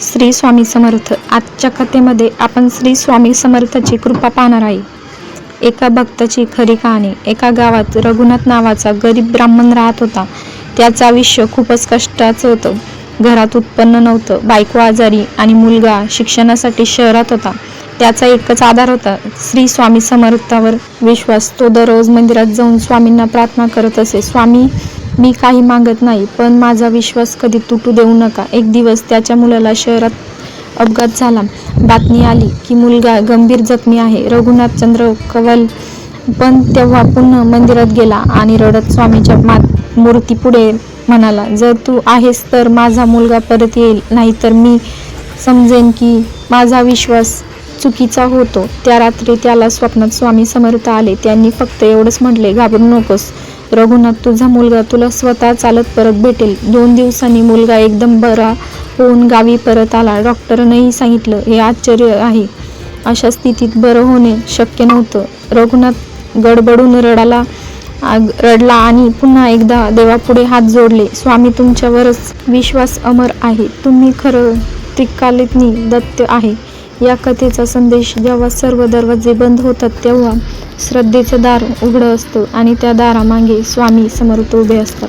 श्री स्वामी समर्थ. आजच्या कथेमध्ये आपण श्री स्वामी समर्थाची कृपा पाहणार आहे. एका भक्ताची खरी कहाणी. एका गावात रघुनाथ नावाचा गरीब ब्राह्मण राहत होता. त्याचं आयुष्य खूपच कष्टाचं होतं. घरात उत्पन्न नव्हतं. बायको आजारी आणि मुलगा शिक्षणासाठी शहरात होता. त्याचा एकच आधार होता. श्री स्वामी समर्थावर विश्वास. तो दररोज मंदिरात जाऊन स्वामींना प्रार्थना करत असे. स्वामी मी काही मागत नाही पण माझा विश्वास कधी तुटू देऊ नका. एक दिवस त्याच्या मुलाला शहरात अपघात झाला. बातमी आली की मुलगा गंभीर जखमी आहे. रघुनाथ चंद्र कवल पण तेव्हा पुन्हा मंदिरात गेला आणि रडत स्वामीच्या मात मूर्तीपुढे म्हणाला जर तू आहेस तर माझा मुलगा परत येईल नाहीतर मी समजेन की माझा विश्वास चुकीचा होतो. त्या रात्री त्याला स्वप्नात स्वामी समर्थ आले. त्यांनी फक्त एवढंच म्हटले घाबरू नकोस. रघुनाथ तुझा मुलगा तुला स्वतः चालत परत भेटेल. दोन दिवसांनी मुलगा एकदम बरा होऊन गावी परत आला. डॉक्टरनंही सांगितलं हे आश्चर्य आहे. अशा स्थितीत बरं होणे शक्य नव्हतं. रघुनाथ गडबडून रडाला आग- रडला आणि पुन्हा एकदा देवापुढे हात जोडले स्वामी तुमच्यावरच विश्वास अमर आहे. तुम्ही खरं त्रिकालितनी दत्त आहे. या कथेचा संदेश जेव्हा सर्व दरवाजे बंद होतात तेव्हा श्रद्धेचं दार उघडं असतं आणि त्या दारामागे स्वामी समर्थ उभे असतात.